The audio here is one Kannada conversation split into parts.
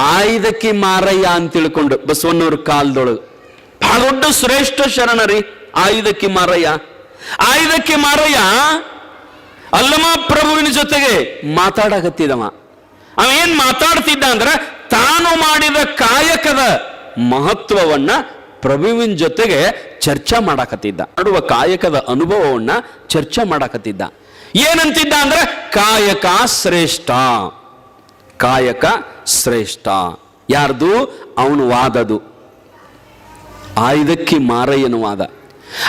ಆಯ್ದಕ್ಕಿ ಮಾರಯ್ಯ ಅಂತ ತಿಳ್ಕೊಂಡು ಬಸವಣ್ಣವ್ರ ಕಾಲದೊಳಗೆ. ಬಹಳ ದೊಡ್ಡ ಶ್ರೇಷ್ಠ ಶರಣರಿ ಆಯುಧಕ್ಕೆ ಮಾರಯ್ಯ. ಆಯುಧಕ್ಕೆ ಮಾರಯ್ಯ ಅಲ್ಲಮ ಪ್ರಭುವಿನ ಜೊತೆಗೆ ಮಾತಾಡಕತ್ತಿದವ. ಅವ ಏನ್ ಮಾತಾಡ್ತಿದ್ದ ಅಂದ್ರೆ ತಾನು ಮಾಡಿದ ಕಾಯಕದ ಮಹತ್ವವನ್ನ ಪ್ರಭುವಿನ ಜೊತೆಗೆ ಚರ್ಚೆ ಮಾಡಾಕತ್ತಿದ್ದ. ಮಾಡುವ ಕಾಯಕದ ಅನುಭವವನ್ನ ಚರ್ಚೆ ಮಾಡಕತ್ತಿದ್ದ. ಏನಂತಿದ್ದ ಅಂದ್ರೆ ಕಾಯಕ ಶ್ರೇಷ್ಠ. ಕಾಯಕ ಶ್ರೇಷ್ಠ. ಯಾರ್ದು? ಅವನು ವಾದದು. ಆಯುಧಕ್ಕೆ ಮಾರಯ್ಯನ ವಾದ.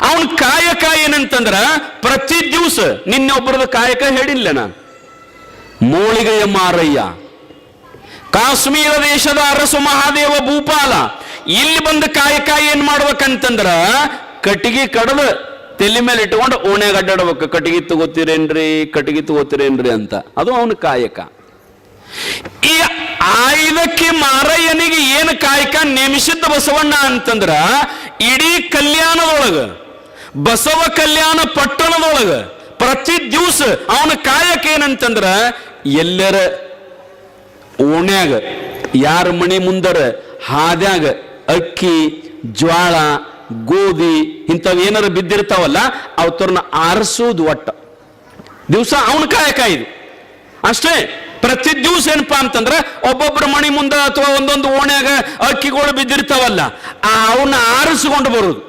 ಅವನ ಕಾಯಕ ಏನಂತಂದ್ರ ಪ್ರತಿ ದಿವಸ ನಿನ್ನೆ ಒಬ್ಬರದ ಕಾಯಕ ಹೇಳಿಲ್ಲ ನಾನು. ಮೋಳಿಗೆಯ ಮಾರಯ್ಯ. ಕಾಶ್ಮೀರ ದೇಶದ ಅರಸು ಮಹಾದೇವ ಭೂಪಾಲ. ಇಲ್ಲಿ ಬಂದ ಕಾಯಕ ಏನ್ ಮಾಡ್ಬೇಕಂತಂದ್ರ ಕಟ್ಟಿಗೆ ಕಡದು ತಲೆ ಮೇಲೆ ಇಟ್ಕೊಂಡು ಓಣ್ಯಾಗ ಅಡ್ಡಾಡ್ಬೇಕು. ಕಟ್ಟಿಗೆ ತಗೋತೀರೇನ್ರಿ? ಕಟ್ಟಿಗೆ ತಗೋತೀರೇನ್ರಿ ಅಂತ. ಅದು ಅವನ ಕಾಯಕ. ಈ ಆಯುಧಕ್ಕೆ ಮಾರಯ್ಯನಿಗೆ ಏನು ಕಾಯಕ? ನೇಮಿಸಿದ್ದ ಬಸವಣ್ಣ ಅಂತಂದ್ರ ಇಡೀ ಕಲ್ಯಾಣದೊಳಗ, ಬಸವ ಕಲ್ಯಾಣ ಪಟ್ಟಣದೊಳಗ ಪ್ರತಿ ದಿವಸ ಅವನ ಕಾಯಕ ಏನಂತಂದ್ರ ಎಲ್ಲರ ಓಣ್ಯಾಗ, ಯಾರ ಮನೆ ಮುಂದರ ಹಾದ್ಯಾಗ ಅಕ್ಕಿ, ಜ್ವಾಳ, ಗೋಧಿ ಇಂಥವ್ ಏನಾರ ಬಿದ್ದಿರ್ತಾವಲ್ಲ, ಅವತ್ತವ್ರನ್ನ ಆರಿಸೋದು ಒಟ್ಟ. ದಿವಸ ಅವನ ಕಾಯಕ ಇದು. ಅಷ್ಟೇ. ಪ್ರತಿ ದಿವಸ ಏನಪ್ಪಾ ಅಂತಂದ್ರೆ ಒಬ್ಬೊಬ್ಬರ ಮಣಿ ಮುಂದೆ ಅಥವಾ ಒಂದೊಂದು ಓಣ್ಯಾಗ ಅಕ್ಕಿಗಳು ಬಿದ್ದಿರ್ತಾವಲ್ಲ, ಅವನ್ನ ಆರಿಸಿಕೊಂಡು ಬರುದು.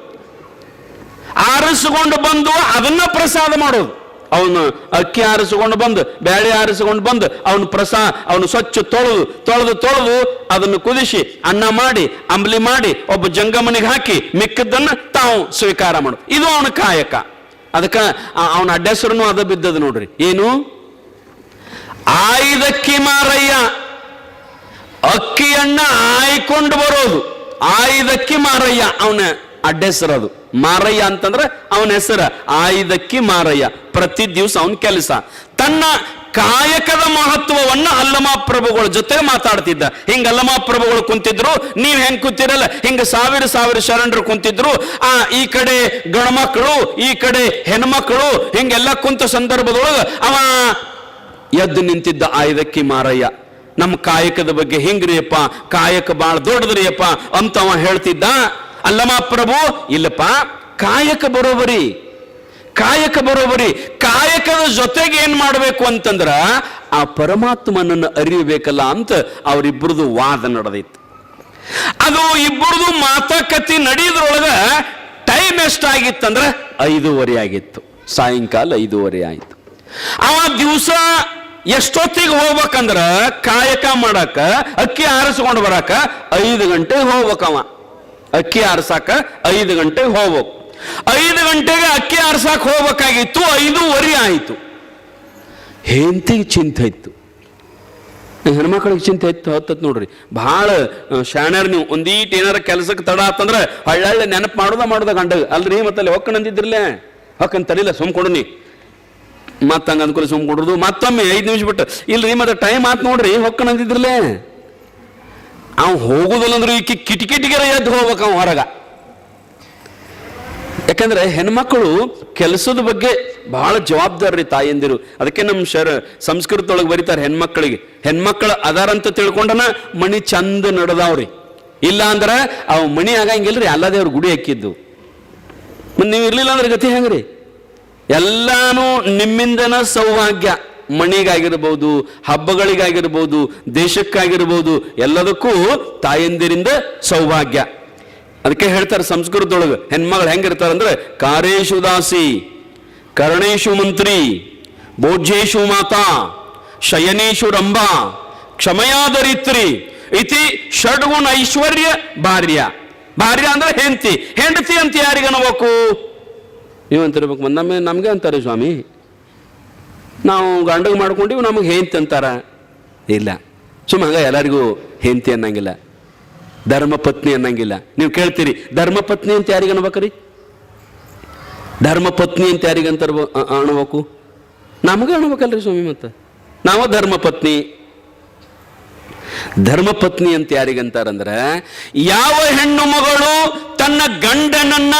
ಆರಿಸಿಕೊಂಡು ಬಂದು ಅದನ್ನ ಪ್ರಸಾದ ಮಾಡೋದು. ಅವನು ಅಕ್ಕಿ ಆರಿಸಿಕೊಂಡು ಬಂದು ಬೇಳೆ ಆರಿಸಿಕೊಂಡು ಬಂದು, ಅವನು ಪ್ರಸಾ, ಅವನು ಸ್ವಚ್ಛ ತೊಳೆದು ತೊಳೆದು ತೊಳೆದು ಅದನ್ನು ಕುದಿಸಿ, ಅನ್ನ ಮಾಡಿ, ಅಂಬ್ಲಿ ಮಾಡಿ, ಒಬ್ಬ ಜಂಗಮನಿಗೆ ಹಾಕಿ ಮಿಕ್ಕದ್ದನ್ನ ತಾವು ಸ್ವೀಕಾರ ಮಾಡು ಇದು ಅವನ ಕಾಯಕ. ಅದಕ್ಕ ಅವನ ಅಡ್ಡೆಸರನು ಅದ ಬಿದ್ದದು ನೋಡ್ರಿ. ಏನು? ಆಯ್ದಕ್ಕಿ ಮಾರಯ್ಯ. ಅಕ್ಕಿಯನ್ನ ಆಯ್ಕೊಂಡು ಬರೋದು. ಆಯ್ದಕ್ಕಿ ಮಾರಯ್ಯ ಅವನ ಅಡ್ಡೆಸರದು. ಮಾರಯ್ಯ ಅಂತಂದ್ರೆ ಅವನ ಹೆಸರ. ಆಯ್ದಕ್ಕಿ ಮಾರಯ್ಯ. ಪ್ರತಿ ದಿವಸ ಅವನ ಕೆಲಸ. ತನ್ನ ಕಾಯಕದ ಮಹತ್ವವನ್ನ ಅಲ್ಲಮ ಪ್ರಭುಗಳ ಜೊತೆ ಮಾತಾಡ್ತಿದ್ದ. ಹಿಂಗ ಅಲ್ಲಮ ಪ್ರಭುಗಳು ಕುಂತಿದ್ರು, ನೀವ್ ಹೆಂಗ್ ಕುಂತಿರಲ್ಲ? ಹಿಂಗ ಸಾವಿರ ಸಾವಿರ ಶರಣರು ಕುಂತಿದ್ರು. ಆ, ಈ ಕಡೆ ಗಣಮಕ್ಕಳು ಈ ಕಡೆ ಹೆಣ್ಮಕ್ಳು, ಹಿಂಗೆಲ್ಲ ಕುಂತ ಸಂದರ್ಭದೊಳಗ ಅವ ಎದ್ದು ನಿಂತಿದ್ದ ಆಯುಧಕ್ಕಿ ಮಾರಯ್ಯ, ನಮ್ಮ ಕಾಯಕದ ಬಗ್ಗೆ ಹೆಂಗ್ರಿಯಪ್ಪ? ಕಾಯಕ ಬಾಳ ದೊಡ್ಡದ್ರಿಯಪ್ಪ ಅಂತ ಅವ ಹೇಳ್ತಿದ್ದ. ಅಲ್ಲಮ್ಮ ಪ್ರಭು, ಇಲ್ಲಪ್ಪ, ಕಾಯಕ ಬರೋಬರಿ ಕಾಯಕ ಬರೋಬರಿ, ಕಾಯಕದ ಜೊತೆಗೆ ಏನ್ ಮಾಡಬೇಕು ಅಂತಂದ್ರ ಆ ಪರಮಾತ್ಮನನ್ನು ಅರಿಯಬೇಕಲ್ಲ ಅಂತ ಅವರಿಬ್ಬರದು ವಾದ ನಡೆದಿತ್ತು ಅದು ಇಬ್ಬರದು ಮಾತುಕತೆ ನಡೆಯೋದ್ರೊಳಗ ಟೈಮ್ ಎಷ್ಟಾಗಿತ್ತಂದ್ರ ಐದೂವರೆ ಆಗಿತ್ತು, ಸಾಯಂಕಾಲ ಐದೂವರೆ ಆಯಿತು. ಆ ದಿವಸ ಎಷ್ಟೊತ್ತಿಗೆ ಹೋಗ್ಬೇಕಂದ್ರ ಕಾಯಕ ಮಾಡಕ, ಅಕ್ಕಿ ಆರಿಸ್ಕೊಂಡು ಬರಾಕ ಐದು ಗಂಟೆಗೆ ಹೋಗ್ಬೇಕವ. ಅಕ್ಕಿ ಆರಿಸಾಕ ಐದು ಗಂಟೆಗೆ ಹೋಗ್ಬೇಕು. ಐದು ಗಂಟೆಗೆ ಅಕ್ಕಿ ಆರಿಸಾಕ ಹೋಗ್ಬೇಕಾಗಿತ್ತು, ಐದೂವರೆ ಆಯಿತು. ಹೆಂತಿಗೆ ಚಿಂತೆ ಇತ್ತು. ಹೆಣ್ಮಕ್ಳಿಗೆ ಚಿಂತೆ ಇತ್ತು, ಹತ್ತತ್ ನೋಡ್ರಿ. ಭಾಳ ಶಾಣ್ಯಾರ ನೀವು ಒಂದೀಟ್ ಏನಾರ ಕೆಲಸಕ್ಕೆ ತಡ ಆತಂದ್ರೆ ಹಳ್ಳಳ್ಳಿ ನೆನಪು ಮಾಡೋದ ಮಾಡೋದ ಗಂಡ ಅಲ್ರಿ ಮತ್ತಲ್ಲಿ ಹೊಕ್ಕ ನಂದಿದ್ರಲ್ಲೇ ಹೊಕ್ಕನ್ ತಡಿಲ್ಲ ಸುಮ್ಕೊಡು ನೀ ಮತ್ತೆ ಹಂಗೆ ಅಂದ್ಕೊಳ್ಳಿ ಸುಮ್ ಮತ್ತೊಮ್ಮೆ ಐದು ನಿಮಿಷ ಬಿಟ್ಟು, ಇಲ್ರಿ ಮತ್ತೆ ಟೈಮ್ ಆತ್ ನೋಡ್ರಿ ಹೊಕ್ಕ ನಂದಿದ್ರಲ್ಲೇ ಅವ್ ಹೋಗುದಿಲ್ಲ ಅಂದ್ರೆ ಈಕಿ ಕಿಟಕಿಟಿಗೆರ ಎದ್ದು ಹೋಗ್ಬೇಕು ಅವ ಹೊರಗ. ಯಾಕಂದ್ರೆ ಹೆಣ್ಮಕ್ಕಳು ಕೆಲಸದ ಬಗ್ಗೆ ಬಹಳ ಜವಾಬ್ದಾರಿ ತಾಯಂದಿರು. ಅದಕ್ಕೆ ನಮ್ಮ ಶರ, ಸಂಸ್ಕೃತದೊಳಗೆ ಬರೀತಾರೆ ಹೆಣ್ಮಕ್ಳಿಗೆ. ಹೆಣ್ಮಕ್ಳು ಅದಾರಂತ ತಿಳ್ಕೊಂಡನ ಮಣಿ ಚಂದ ನಡೆದವ್ರಿ. ಇಲ್ಲ ಅಂದ್ರೆ ಅವ್ ಮಣಿ ಆಗಂಗಿಲ್ರಿ, ಅಲ್ಲದೇ ಅವ್ರ ಗುಡಿ ಹಾಕಿದ್ದು. ಮತ್ತೆ ನೀವು ಇರ್ಲಿಲ್ಲ ಅಂದ್ರೆ ಗತಿ ಹೆಂಗ್ರಿ? ಎಲ್ಲಾನು ನಿಮ್ಮಿಂದನ ಸೌಭಾಗ್ಯ. ಮಣಿಗಾಗಿರ್ಬೋದು ಹಬ್ಬಗಳಿಗಾಗಿರ್ಬೋದು, ದೇಶಕ್ಕಾಗಿರ್ಬೋದು, ಎಲ್ಲದಕ್ಕೂ ತಾಯಂದಿರಿಂದ ಸೌಭಾಗ್ಯ. ಅದಕ್ಕೆ ಹೇಳ್ತಾರೆ ಸಂಸ್ಕೃತದೊಳಗೆ, ಹೆಣ್ಮಗಳು ಹೆಂಗಿರ್ತಾರಂದ್ರೆ, ಕಾರೇಶು ದಾಸಿ, ಕರ್ಣೇಶು ಮಂತ್ರಿ, ಭೋಜ್ಯೇಶು ಮಾತಾ, ಶಯನೇಶು ರಂಭಾ ಕ್ಷಮಯಾದರಿತ್ರಿ ಇತಿ ಷಡ್ಗುಣ ಐಶ್ವರ್ಯ ಭಾರ್ಯ. ಭಾರ್ಯ ಅಂದ್ರೆ ಹೆಂಡತಿ ಹೆಂಡತಿ ಅಂತ ಯಾರಿಗೆ ನೀವು ಅಂತಿರ್ಬೇಕು ನಮಗೆ ನಮಗೆ ಅಂತಾರೆ ಸ್ವಾಮಿ. ನಾವು ಗಂಡಗೆ ಮಾಡ್ಕೊಂಡಿವಿ, ನಮಗೆ ಹೆಂಡತಿ ಅಂತಾರ. ಇಲ್ಲ. ಸುಮ್ಮ ಎಲ್ಲರಿಗೂ ಹೆಂತಿ ಅನ್ನಂಗಿಲ್ಲ. ಧರ್ಮಪತ್ನಿ ಅನ್ನಂಗಿಲ್ಲ. ನೀವು ಕೇಳ್ತೀರಿ ಧರ್ಮಪತ್ನಿ ಅಂತ ಯಾರಿಗೆ ಅನ್ಬೇಕ್ರಿ? ಧರ್ಮಪತ್ನಿ ಅಂತ ಯಾರಿಗೆ ಅಂತ ಅನ್ಬೇಕು? ನಮಗೆ ಅನ್ಬೇಕಲ್ರಿ ಸ್ವಾಮಿ ಮತ್ತೆ. ನಾವು ಧರ್ಮಪತ್ನಿ ಧರ್ಮಪತ್ನಿ ಅಂತ ಯಾರಿಗಂತಾರಂದ್ರೆ ಯಾವ ಹೆಣ್ಣು ಮಗಳು ತನ್ನ ಗಂಡನನ್ನ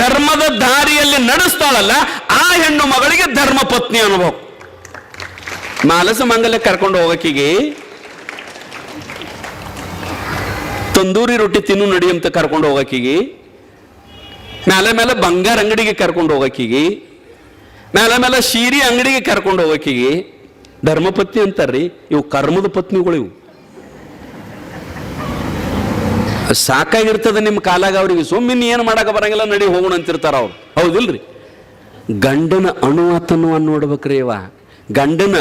ಧರ್ಮದ ದಾರಿಯಲ್ಲಿ ನಡೆಸ್ತಾಳಲ್ಲ, ಆ ಹೆಣ್ಣು ಮಗಳಿಗೆ ಧರ್ಮ ಪತ್ನಿ ಅನುಭವ ಮಾಲಸ ಮಂಗಲ ಕರ್ಕೊಂಡು ಹೋಗಕ್ಕಿಗೆ ತಂದೂರಿ ರೊಟ್ಟಿ ತಿನ್ನು ನಡಿ ಅಂತ ಕರ್ಕೊಂಡು ಹೋಗಕ್ಕಿಗೆ ಮೇಲೆ ಮೇಲೆ ಬಂಗಾರ ಅಂಗಡಿಗೆ ಕರ್ಕೊಂಡು ಹೋಗಕ್ಕಿಗೆ ಮೇಲೆ ಮೇಲೆ ಶೀರಿ ಅಂಗಡಿಗೆ ಕರ್ಕೊಂಡು ಹೋಗಕ್ಕಿಗೆ ಧರ್ಮಪತ್ನಿ ಅಂತಾರ್ರಿ, ಇವು ಕರ್ಮದ ಪತ್ನಿಗಳು ಇವು. ಸಾಕಾಗಿರ್ತದೆ ನಿಮ್ಮ ಕಾಲಾಗ ಅವ್ರಿಗೆ. ಸುಮ್ಮನೆ ಏನು ಮಾಡಕ ಬರಂಗಿಲ್ಲ, ನಡಿ ಹೋಗೋಣ ಅಂತಿರ್ತಾರ ಅವ್ರು. ಹೌದಿಲ್ರಿ? ಗಂಡನ ಅಣುವಾತನು ನೋಡ್ಬೇಕ್ರಿ ಇವ. ಗಂಡನ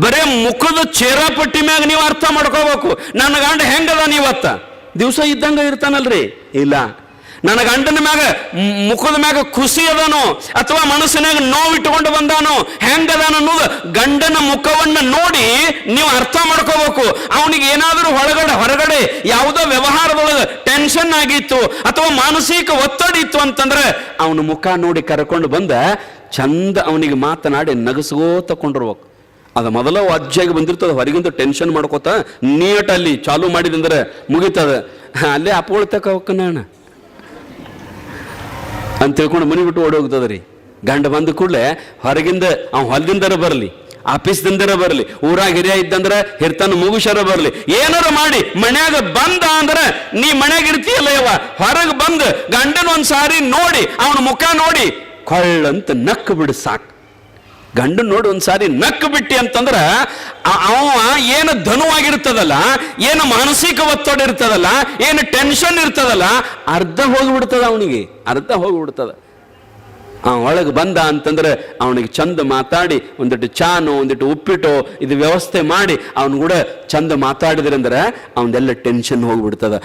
ಬರೇ ಮುಖದ ಚೇರಾಪಟ್ಟಿ ಮ್ಯಾಗ ನೀವು ಅರ್ಥ ಮಾಡ್ಕೋಬೇಕು. ನನ್ನ ಗಂಡ ಹೆಂಗದ ನೀವತ್ತ? ದಿವಸ ಇದ್ದಂಗ ಇರ್ತಾನಲ್ರಿ. ಇಲ್ಲ ನನ್ನ ಗಂಡನ ಮ್ಯಾಗ ಮುಖದ ಮ್ಯಾಗ ಖುಷಿ ಅದಾನೋ ಅಥವಾ ಮನಸ್ಸಿನಾಗ ನೋವಿಟ್ಟುಕೊಂಡು ಬಂದಾನೋ ಹೆಂಗದಾನ ಅನ್ನೋದು ಗಂಡನ ಮುಖವನ್ನ ನೋಡಿ ನೀವು ಅರ್ಥ ಮಾಡ್ಕೋಬೇಕು. ಅವನಿಗೆ ಏನಾದರೂ ಒಳಗಡೆ ಹೊರಗಡೆ ಯಾವುದೋ ವ್ಯವಹಾರದೊಳಗೆ ಟೆನ್ಷನ್ ಆಗಿತ್ತು ಅಥವಾ ಮಾನಸಿಕ ಒತ್ತಡ ಇತ್ತು ಅಂತಂದ್ರೆ ಅವನ ಮುಖ ನೋಡಿ ಕರ್ಕೊಂಡು ಬಂದ ಚಂದ ಅವನಿಗೆ ಮಾತನಾಡಿ ನಗಸಗೋ ತಕೊಂಡಿರ್ಬೇಕು ಅದು ಮೊದಲ ಅಜ್ಜಾಗಿ ಬಂದಿರ್ತದ, ಹೊರಗಿಂದ ಟೆನ್ಷನ್ ಮಾಡ್ಕೋತ ನೀಟಲ್ಲಿ ಚಾಲು ಮಾಡಿದಂದ್ರೆ ಮುಗಿತದ. ಅಲ್ಲೇ ಅಪ್ಪಗಳು ನಾನು ಅಂತ ತಿಳ್ಕೊಂಡು ಮನೆ ಬಿಟ್ಟು ಓಡಿ ಹೋಗ್ತದ ರೀ. ಗಂಡ ಬಂದ ಕೂಡಲೇ ಹೊರಗಿಂದ ಅವ್ನು ಹೊಲದಿಂದರ ಬರಲಿ, ಆಫೀಸ್ದಿಂದರ ಬರಲಿ, ಊರಾಗ ಹಿರಿಯ ಇದ್ದಂದ್ರೆ ಹಿರ್ತನ ಮುಗುಶರ ಬರಲಿ. ಏನಾರ ಮಾಡಿ ಮನ್ಯಾಗ ಬಂದ ಅಂದ್ರೆ ನೀ ಮನ್ಯಾಗ ಇರ್ತೀಯಲ್ಲ ಯವ್ವ ಹೊರಗೆ ಬಂದು ಗಂಡನ ಒಂದ್ ಸಾರಿ ನೋಡಿ, ಅವನ ಮುಖ ನೋಡಿ, ಕೊಳ್ಳಂತ ನಕ್ಕ ಬಿಡು ಸಾಕು. ಗಂಡನ್ ನೋಡು ಒಂದ್ಸಾರಿ ನಕ್ಕು ಬಿಟ್ಟಿ ಅಂತಂದ್ರ ಅವ ಏನು ಧನುವಾಗಿರ್ತದಲ್ಲ, ಏನು ಮಾನಸಿಕ ಒತ್ತಡ ಇರ್ತದಲ್ಲ, ಏನು ಟೆನ್ಷನ್ ಇರ್ತದಲ್ಲ, ಅರ್ಧ ಹೋಗ್ಬಿಡ್ತದ ಅವನಿಗೆ, ಅರ್ಧ ಹೋಗ್ಬಿಡ್ತದ. ಆ, ಒಳಗೆ ಬಂದ ಅಂತಂದ್ರೆ ಅವನಿಗೆ ಚಂದ ಮಾತಾಡಿ, ಒಂದಿಟ್ಟು ಚಾನೋ, ಒಂದಿಟ್ಟು ಉಪ್ಪಿಟ್ಟು ಇದು ವ್ಯವಸ್ಥೆ ಮಾಡಿ, ಅವನು ಕೂಡ ಚಂದ ಮಾತಾಡಿದ್ರಂದ್ರೆ ಅವನದೆಲ್ಲ ಟೆನ್ಷನ್ ಹೋಗ್ಬಿಡ್ತದ.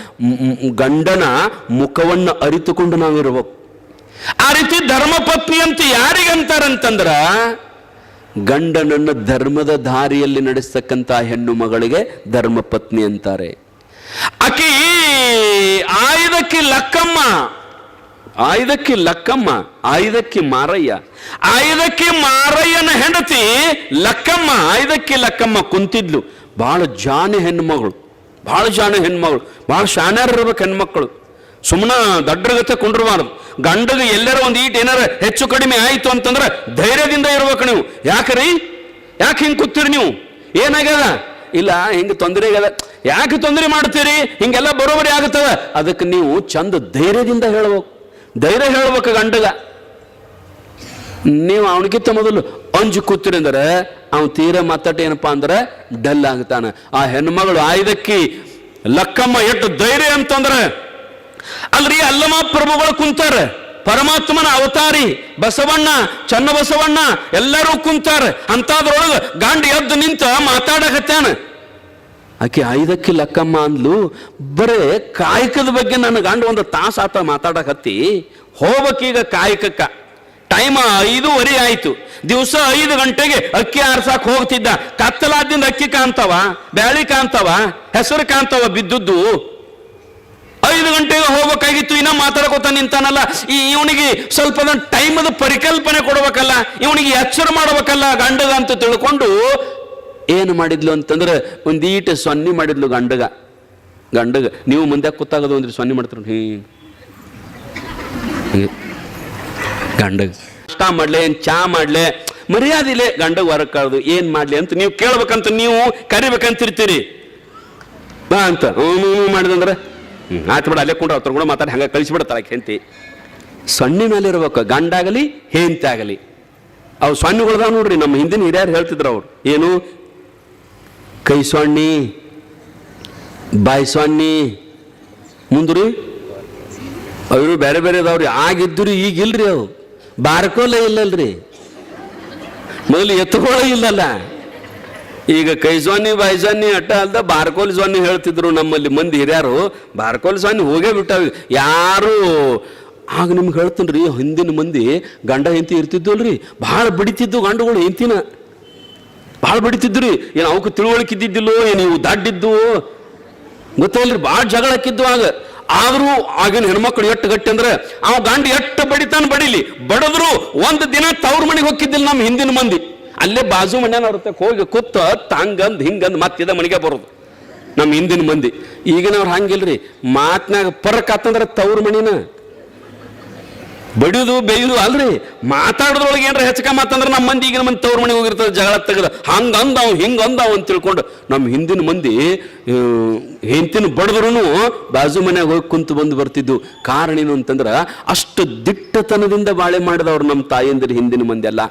ಗಂಡನ ಮುಖವನ್ನು ಅರಿತುಕೊಂಡು ನಾವಿರ್ಬೇಕು. ಆ ರೀತಿ ಧರ್ಮಪತ್ನಿ ಅಂತ ಯಾರಿಗಂತಾರಂತಂದ್ರ ಗಂಡನನ್ನು ಧರ್ಮದ ದಾರಿಯಲ್ಲಿ ನಡೆಸ್ತಕ್ಕಂಥ ಹೆಣ್ಣು ಮಗಳಿಗೆ ಧರ್ಮಪತ್ನಿ ಅಂತಾರೆ. ಅಕಿ, ಆಯುಧಕ್ಕೆ ಲಕ್ಕಮ್ಮ ಆಯುಧಕ್ಕೆ ಲಕ್ಕಮ್ಮ, ಆಯುಧಕ್ಕೆ ಮಾರಯ್ಯ, ಆಯುಧಕ್ಕೆ ಮಾರಯ್ಯನ ಹೆಂಡತಿ ಲಕ್ಕಮ್ಮ, ಆಯುಧಕ್ಕೆ ಲಕ್ಕಮ್ಮ ಕುಂತಿದ್ಲು. ಬಹಳ ಜಾಣ ಹೆಣ್ಮಗಳು ಬಹಳ ಜಾಣ ಹೆಣ್ಮಗಳು ಬಹಳ ಶಾನಾರ್ ಇರ್ಬೇಕು ಹೆಣ್ಮಕ್ಳು ಸುಮ್ಮನ ದಡ್ಡಗತೆ ಕುಂಡ್ರಬಾರ್ದು. ಗಂಡಗೆ ಎಲ್ಲರ ಒಂದು ಈಟ್ ಏನಾರ ಹೆಚ್ಚು ಕಡಿಮೆ ಆಯಿತು ಅಂತಂದ್ರೆ ಧೈರ್ಯದಿಂದ ಇರ್ಬೇಕು ನೀವು. ಯಾಕ್ರಿ? ಯಾಕೆ ಹಿಂಗೆ ಕೂತೀರಿ ನೀವು? ಏನಾಗ್ಯದ? ಇಲ್ಲ, ಹಿಂಗೆ ತೊಂದರೆ ಆಗ್ಯದ. ಯಾಕೆ ತೊಂದರೆ ಮಾಡ್ತೀರಿ? ಹಿಂಗೆಲ್ಲ ಬರೋಬರಿ ಆಗುತ್ತದ. ಅದಕ್ಕೆ ನೀವು ಚಂದ ಧೈರ್ಯದಿಂದ ಹೇಳ್ಬೇಕು. ಧೈರ್ಯ ಹೇಳ್ಬೇಕು ಗಂಡಗ. ನೀವು ಅವನಿಗಿಂತ ಮೊದಲು ಅಂಜು ಕೂತಿರಿ ಅಂದ್ರೆ ಅವ್ನು ತೀರ ಮಾತಾಟ ಏನಪ್ಪಾ ಅಂದ್ರೆ ಡಲ್ ಆಗ್ತಾನೆ. ಆ ಹೆಣ್ಮಗಳು ಆಯ್ದಕ್ಕಿ ಲಕ್ಕಮ್ಮ ಎಷ್ಟು ಧೈರ್ಯ ಅಂತಂದ್ರೆ ಅಲ್ರಿ ಅಲ್ಲಮ ಪ್ರಭುಗಳು ಕುಂತಾರ. ಪರಮಾತ್ಮನ ಅವತಾರಿ, ಬಸವಣ್ಣ ಚನ್ನ ಬಸವಣ್ಣ ಎಲ್ಲರೂ ಕುಂತಾರ. ಅಂತಾದ್ರೊಳಗ ಗಂಡ ಎದ್ದು ನಿಂತ ಮಾತಾಡಕತ್ತಾನ ಆಕೆ ಐದಕ್ಕೆ ಲಕ್ಕಮ್ಮ ಅಂದ್ಲು, ಬರೇ ಕಾಯಕದ ಬಗ್ಗೆ ನನ್ನ ಗಂಡ ಒಂದು ತಾಸು ಆತ ಮಾತಾಡಕತ್ತಿ. ಹೋಗ್ಬೇಕೀಗ ಕಾಯಕಕ್ಕ. ಟೈಮ್ ಐದೂವರೆ ಆಯ್ತು. ದಿವಸ ಐದು ಗಂಟೆಗೆ ಅಕ್ಕಿ ಆರ್ಸಾಕ್ ಹೋಗ್ತಿದ್ದ. ಕತ್ತಲಾದಿಂದ ಅಕ್ಕಿ ಕಾಣ್ತಾವ, ಬ್ಯಾಳಿ ಕಾಣ್ತಾವ, ಹೆಸರು ಕಾಣ್ತಾವ ಬಿದ್ದದ್ದು. ಐದು ಗಂಟೆಗೆ ಹೋಗ್ಬೇಕಾಗಿತ್ತು, ಇನ್ನ ಮಾತಾಡ್ಕೋತ ನಿಂತಾನಲ್ಲ. ಈ ಇವನಿಗೆ ಸ್ವಲ್ಪ ಟೈಮದ ಪರಿಕಲ್ಪನೆ ಕೊಡ್ಬೇಕಲ್ಲ, ಇವನಿಗೆ ಎಚ್ಚರ ಮಾಡ್ಬೇಕಲ್ಲ ಗಂಡಗ ಅಂತ ತಿಳ್ಕೊಂಡು ಏನು ಮಾಡಿದ್ಲು ಅಂತಂದ್ರೆ ಒಂದೀಟ್ ಸೊನ್ನೆ ಮಾಡಿದ್ಲು ಗಂಡಗ. ಗಂಡಗ, ನೀವು ಮುಂದೆ ಕೂತಾಗದು ಅಂದ್ರೆ ಸೊನ್ನೆ ಮಾಡ್ತಾರೆ ಹೀ. ಗಂಡಗ ಅಷ್ಟ ಮಾಡ್ಲೆ, ಏನು ಚಾ ಮಾಡ್ಲೆ ಮರ್ಯಾದಿಲೆ ಗಂಡಗ ಹೊರಗೆ ಕಳ್ದು ಏನ್ ಮಾಡ್ಲಿ ಅಂತ ನೀವು ಕೇಳ್ಬೇಕಂತ ನೀವು ಕರಿಬೇಕಂತಿರ್ತೀರಿ. ಬಾ ಅಂತ. ಹ್ಞೂ ಮಾಡಿದಂದ್ರೆ ಆಯ್ತು ಬಿಡ, ಅಲ್ಲೇ ಕೊಂಡ್ರೆ, ಅವ್ರ ಕೂಡ ಮಾತಾಡಿ ಹಂಗೆ ಕಳಿಸಿಬಿಡ್ತಾರೆ ಹೆಂಡತಿ. ಸಣ್ಣ ಮೇಲೆ ಇರ್ಬೇಕು ಗಂಡಾಗಲಿ, ಹೆಂಡತಿ ಆಗಲಿ ಅವು ಸೊನ್ನೆಗಳ್ದಾವ ನೋಡ್ರಿ, ನಮ್ಮ ಹಿಂದಿನ ಹಿರಿಯರು ಹೇಳ್ತಿದ್ರು ಅವ್ರು. ಏನು? ಕೈ ಸಣ್ಣಿ, ಬಾಯಿ ಸಣ್ಣಿ, ಮುಂದ್ರಿ? ಅವರು ಬೇರೆ ಬೇರೆ ಅದಾವ್ರಿ, ಆಗಿದ್ದರು, ಈಗ ಇಲ್ರಿ ಅವು. ಬಾರ್ಕೋಲೇ ಇಲ್ಲಲ್ರಿ. ಮೊದಲು ಎತ್ತುಕೊಳ್ಳೋ ಇಲ್ಲಲ್ಲ. ಈಗ ಕೈ ಜ್ವಾನಿ ಬಾಯಿ ಜ್ವಾನಿ ಅಟ್ಟ ಅಲ್ದ ಬಾರ್ಕೋಲ್ ಜ್ವಾನಿ ಹೇಳ್ತಿದ್ರು ನಮ್ಮಲ್ಲಿ ಮಂದಿ ಹಿರಿಯರು. ಬಾರ್ಕೋಲ್ ಜ್ವಾನಿ ಹೋಗೇ ಬಿಟ್ಟಾವ. ಯಾರು, ಆಗ ನಿಮ್ಗೆ ಹೇಳ್ತೀನಿ ರೀ ಹಿಂದಿನ ಮಂದಿ ಗಂಡ ಹೆಂಡತಿ ಇರ್ತಿದ್ವಲ್ರಿ ಭಾಳ ಬಿಡಿತಿದ್ದು ಗಂಡುಗಳು ಹೆಂತಿನ ಭಾಳ ಬಿಡಿತಿದ್ರಿ. ಏನು ಅವಕ್ಕೆ ತಿಳುವಳಿಕೆ ಇದ್ದಿದ್ದಿಲ್ಲೋ ಏನು ಇವು ದಾಡ್ಡಿದ್ದು. ಗೊತ್ತಿಲ್ರಿ ಭಾಳ ಜಗಳ ಹಾಕಿದ್ದು ಆಗ. ಆದರೂ ಆಗಿನ ಹೆಣ್ಮಕ್ಳು ಎಷ್ಟು ಗಟ್ಟಿ ಅಂದ್ರೆ, ಅವ ಗಂಡ ಎಷ್ಟು ಬಡಿತಾನ ಬಡಿಲಿ. ಬಡದ್ರು ಒಂದು ದಿನ ತವ್ರ ಮನೆಗೆ ಹೋಗಿದ್ದಿಲ್ಲ ನಮ್ಮ ಹಿಂದಿನ ಮಂದಿ. ಅಲ್ಲೇ ಬಾಜು ಮನ್ಯಾನ ಇರುತ್ತೆ ಹೋಗಿ ಕೂತ ತಂಗಂದ್ ಹಿಂಗಂದ್ ಮತ್ತಿದ ಮನೆಗೆ ಬರೋದು. ನಮ್ಮ ಹಿಂದಿನ ಮಂದಿ. ಈಗಿನವ್ರು ಹಂಗಿಲ್ರಿ. ಮಾತ್ನಾಗ ಪರಕ್ ಆತಂದ್ರೆ ತವ್ರ ಮಣಿನ ಬಡಿದು ಬೇಯುದು ಅಲ್ರಿ. ಮಾತಾಡೋದ್ರೊಳಗೆ ಏನ್ರ ಹೆಚ್ಚಕ ಮಾತಂದ್ರೆ ನಮ್ಮ ಮಂದಿ ಈಗಿನ ಮಂದಿ ತವ್ರ ಮನೆಗೆ ಹೋಗಿರ್ತದೆ ಜಗಳ ತೆಗೆದ. ಹಂಗ ಅಂದಾವ್ ಹಿಂಗ ಅಂದಾವ್ ಅಂತ ತಿಳ್ಕೊಂಡು ನಮ್ಮ ಹಿಂದಿನ ಮಂದಿ ಹೆಂತಿನ ಬಡದ್ರು ಬಾಜು ಮನೆಯಾಗ ಹೋಗಿ ಕುಂತು ಬಂದು ಬರ್ತಿದ್ದು ಕಾರಣ ಏನು ಅಂತಂದ್ರೆ ಅಷ್ಟು ದಿಟ್ಟತನದಿಂದ ಬಾಳೆ ಮಾಡಿದವ್ರು ನಮ್ಮ ತಾಯಂದಿರು ಹಿಂದಿನ ಮಂದಿ ಅಲ್ಲ.